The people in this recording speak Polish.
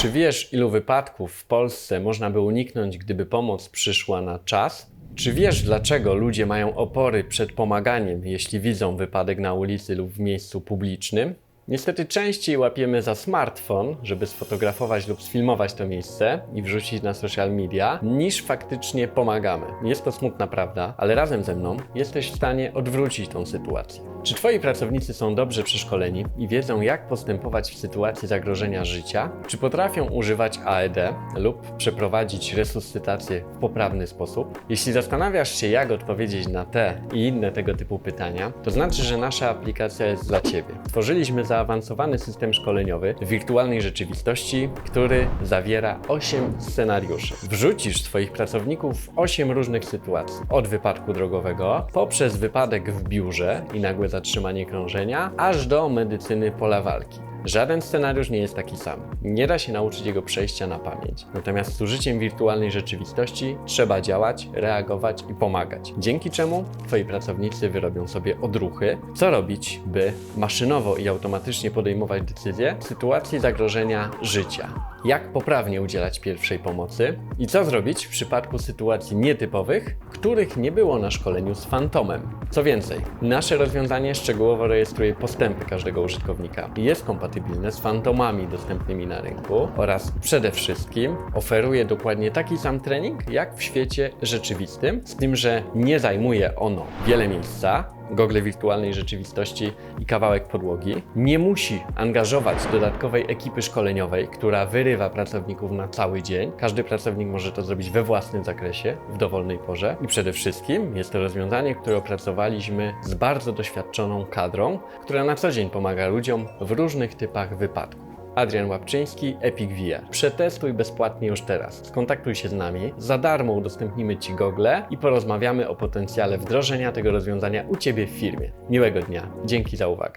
Czy wiesz, ilu wypadków w Polsce można by uniknąć, gdyby pomoc przyszła na czas? Czy wiesz, dlaczego ludzie mają opory przed pomaganiem, jeśli widzą wypadek na ulicy lub w miejscu publicznym? Niestety częściej łapiemy za smartfon, żeby sfotografować lub sfilmować to miejsce i wrzucić na social media, niż faktycznie pomagamy. Jest to smutna prawda, ale razem ze mną jesteś w stanie odwrócić tą sytuację. Czy Twoi pracownicy są dobrze przeszkoleni i wiedzą, jak postępować w sytuacji zagrożenia życia? Czy potrafią używać AED lub przeprowadzić resuscytację w poprawny sposób? Jeśli zastanawiasz się, jak odpowiedzieć na te i inne tego typu pytania, to znaczy, że nasza aplikacja jest dla Ciebie. Tworzyliśmy zaawansowany system szkoleniowy w wirtualnej rzeczywistości, który zawiera 8 scenariuszy. Wrzucisz swoich pracowników w 8 różnych sytuacji. Od wypadku drogowego, poprzez wypadek w biurze i nagłe zatrzymanie krążenia, aż do medycyny pola walki. Żaden scenariusz nie jest taki sam. Nie da się nauczyć jego przejścia na pamięć. Natomiast z użyciem wirtualnej rzeczywistości trzeba działać, reagować i pomagać. Dzięki czemu Twoi pracownicy wyrobią sobie odruchy, co robić, by maszynowo i automatycznie podejmować decyzje w sytuacji zagrożenia życia. Jak poprawnie udzielać pierwszej pomocy i co zrobić w przypadku sytuacji nietypowych, których nie było na szkoleniu z Fantomem. Co więcej, nasze rozwiązanie szczegółowo rejestruje postępy każdego użytkownika i jest kompatybilne z fantomami dostępnymi na rynku oraz przede wszystkim oferuje dokładnie taki sam trening jak w świecie rzeczywistym, z tym, że nie zajmuje ono wiele miejsca, gogle wirtualnej rzeczywistości i kawałek podłogi. Nie musi angażować dodatkowej ekipy szkoleniowej, która wyrywa pracowników na cały dzień. Każdy pracownik może to zrobić we własnym zakresie, w dowolnej porze. I przede wszystkim jest to rozwiązanie, które opracowaliśmy z bardzo doświadczoną kadrą, która na co dzień pomaga ludziom w różnych typach wypadków. Adrian Łapczyński, Epic VR. Przetestuj bezpłatnie już teraz. Skontaktuj się z nami, za darmo udostępnimy Ci gogle i porozmawiamy o potencjale wdrożenia tego rozwiązania u Ciebie w firmie. Miłego dnia. Dzięki za uwagę.